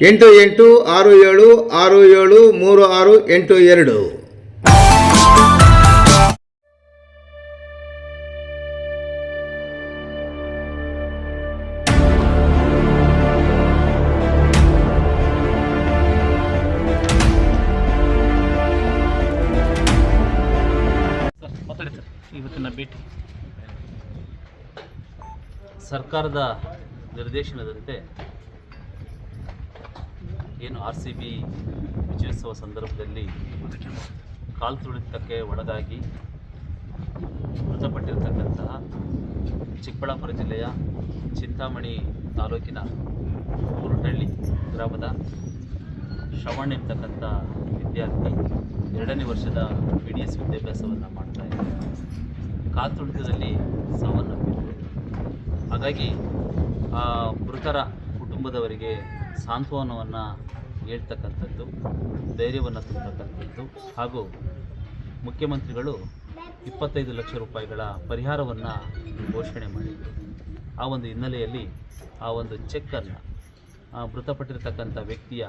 ಎಂಟು ಎಂಟು ಆರು ಏಳು ಆರು ಏಳು ಮೂರು ಆರು ಎಂಟು ಎರಡು. ಸರ್ಕಾರದ ನಿರ್ದೇಶನದಂತೆ ಏನು ಆರ್ ಸಿ ಬಿ ವಿಜಯೋತ್ಸವ ಸಂದರ್ಭದಲ್ಲಿ ಕಾಲು ತುಳಿತಕ್ಕೆ ಒಳಗಾಗಿ ಮೃತಪಟ್ಟಿರತಕ್ಕಂತಹ ಚಿಕ್ಕಬಳ್ಳಾಪುರ ಜಿಲ್ಲೆಯ ಚಿಂತಾಮಣಿ ತಾಲೂಕಿನ ಕುರುಟಳ್ಳಿ ಗ್ರಾಮದ ಶ್ರವಣ್ ಎಂಬತಕ್ಕಂಥ ವಿದ್ಯಾರ್ಥಿ ಎರಡನೇ ವರ್ಷದ ಬಿ ಡಿ ಎಸ್ ವಿದ್ಯಾಭ್ಯಾಸವನ್ನು ಮಾಡ್ತಾ ಇದ್ದಾರೆ ತುಳಿತದಲ್ಲಿ ಸಾವನ್ನಪ್ಪಿದ್ದರು ಹಾಗಾಗಿ ಮೃತರ ಕುಟುಂಬದವರಿಗೆ ಸಾಂತ್ವನವನ್ನು ಹೇಳ್ತಕ್ಕಂಥದ್ದು, ಧೈರ್ಯವನ್ನು ತುಂಬತಕ್ಕಂಥದ್ದು ಹಾಗೂ ಮುಖ್ಯಮಂತ್ರಿಗಳು ಇಪ್ಪತ್ತೈದು ಲಕ್ಷ ರೂಪಾಯಿಗಳ ಪರಿಹಾರವನ್ನು ಘೋಷಣೆ ಮಾಡಿದರು. ಆ ಒಂದು ಹಿನ್ನೆಲೆಯಲ್ಲಿ ಆ ಒಂದು ಚೆಕ್ಕನ್ನು ಮೃತಪಟ್ಟಿರತಕ್ಕಂಥ ವ್ಯಕ್ತಿಯ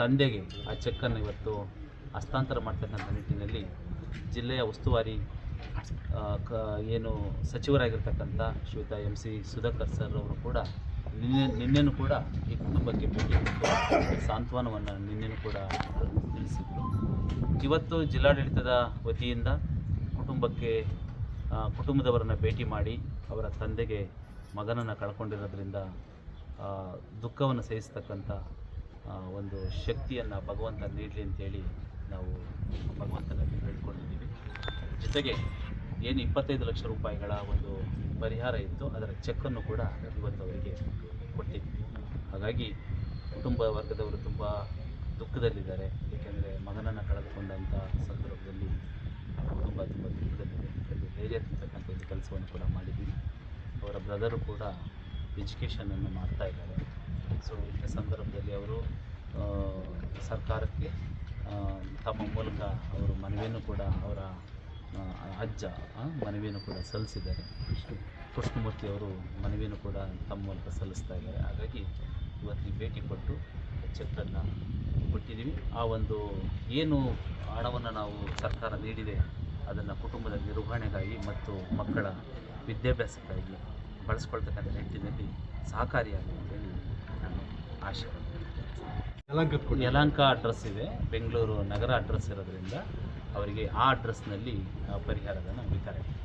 ತಂದೆಗೆ ಆ ಚೆಕ್ಕನ್ನು ಇವತ್ತು ಹಸ್ತಾಂತರ ಮಾಡ್ತಕ್ಕಂಥ ನಿಟ್ಟಿನಲ್ಲಿ ಜಿಲ್ಲೆಯ ಉಸ್ತುವಾರಿ ಏನು ಸಚಿವರಾಗಿರ್ತಕ್ಕಂಥ ಶ್ರೀಯುತ ಎಂ ಸಿ ಸುಧಾಕರ್ ಸರ್ ಅವರು ಕೂಡ ನಿನ್ನೆ ನಿನ್ನೆನೂ ಕೂಡ ಈ ಕುಟುಂಬಕ್ಕೆ ಭೇಟಿ ಸಾಂತ್ವನವನ್ನು ನಿನ್ನೆನೂ ಕೂಡ ತಿಳಿಸಿದರು. ಇವತ್ತು ಜಿಲ್ಲಾಡಳಿತದ ವತಿಯಿಂದ ಕುಟುಂಬಕ್ಕೆ ಕುಟುಂಬದವರನ್ನು ಭೇಟಿ ಮಾಡಿ ಅವರ ತಂದೆಗೆ ಮಗನನ್ನು ಕಳ್ಕೊಂಡಿರೋದ್ರಿಂದ ದುಃಖವನ್ನು ಸಹಿಸ್ತಕ್ಕಂಥ ಒಂದು ಶಕ್ತಿಯನ್ನು ಭಗವಂತ ನೀಡಲಿ ಅಂತೇಳಿ ನಾವು ಭಗವಂತನಲ್ಲಿ ಬೇಡ್ಕೊಂಡಿದ್ದೀವಿ ಜೊತೆಗೆ ಏನು ಇಪ್ಪತ್ತೈದು ಲಕ್ಷ ರೂಪಾಯಿಗಳ ಒಂದು ಪರಿಹಾರ ಇತ್ತು, ಅದರ ಚೆಕ್ಕನ್ನು ಕೂಡ ಇವತ್ತು ಅವರಿಗೆ ಕೊಟ್ಟಿದ್ವಿ. ಹಾಗಾಗಿ ಕುಟುಂಬ ವರ್ಗದವರು ತುಂಬ ದುಃಖದಲ್ಲಿದ್ದಾರೆ. ಏಕೆಂದರೆ ಮಗನನ್ನು ಕಳೆದುಕೊಂಡಂಥ ಸಂದರ್ಭದಲ್ಲಿ ಕುಟುಂಬ ತುಂಬ ದುಃಖದಲ್ಲಿದೆ. ಒಂದು ಒಂದು ಕೆಲಸವನ್ನು ಕೂಡ ಮಾಡಿದ್ದೀವಿ. ಅವರ ಬ್ರದರು ಕೂಡ ಎಜುಕೇಷನನ್ನು ಮಾಡ್ತಾ ಇದ್ದಾರೆ. ಸೊ ಇಂಥ ಸಂದರ್ಭದಲ್ಲಿ ಅವರು ಸರ್ಕಾರಕ್ಕೆ ತಮ್ಮ ಮೂಲಕ ಅವರು ಮನವಿಯನ್ನು ಕೂಡ ಅವರ ಅಜ್ಜ ಮನವಿಯನ್ನು ಕೂಡ ಸಲ್ಲಿಸಿದ್ದಾರೆ. ಕೃಷ್ಣಮೂರ್ತಿ ಅವರು ಮನವಿಯನ್ನು ಕೂಡ ತಮ್ಮ ಮೂಲಕ ಸಲ್ಲಿಸ್ತಾ ಇದ್ದಾರೆ. ಹಾಗಾಗಿ ಇವತ್ತಿಗೆ ಭೇಟಿ ಕೊಟ್ಟು ಚೆಕ್ಕನ್ನು ಕೊಟ್ಟಿದ್ದೀವಿ. ಆ ಒಂದು ಏನು ಹಣವನ್ನು ನಾವು ಸರ್ಕಾರ ನೀಡಿದೆ ಅದನ್ನು ಕುಟುಂಬದ ನಿರ್ವಹಣೆಗಾಗಿ ಮತ್ತು ಮಕ್ಕಳ ವಿದ್ಯಾಭ್ಯಾಸಕ್ಕಾಗಿ ಬಳಸ್ಕೊಳ್ತಕ್ಕಂಥ ನಿಟ್ಟಿನಲ್ಲಿ ಸಹಕಾರಿಯಾಗಿ ಅಂತೇಳಿ ನಾನು ಆಶೆ ಯಲಾಂಕ ಅಡ್ರೆಸ್ ಇದೆ. ಬೆಂಗಳೂರು ನಗರ ಅಡ್ರೆಸ್ ಇರೋದ್ರಿಂದ ಅವರಿಗೆ ಆ ಅಡ್ರೆಸ್ನಲ್ಲಿ ಪರಿಹಾರವನ್ನು ವಿತರಣೆ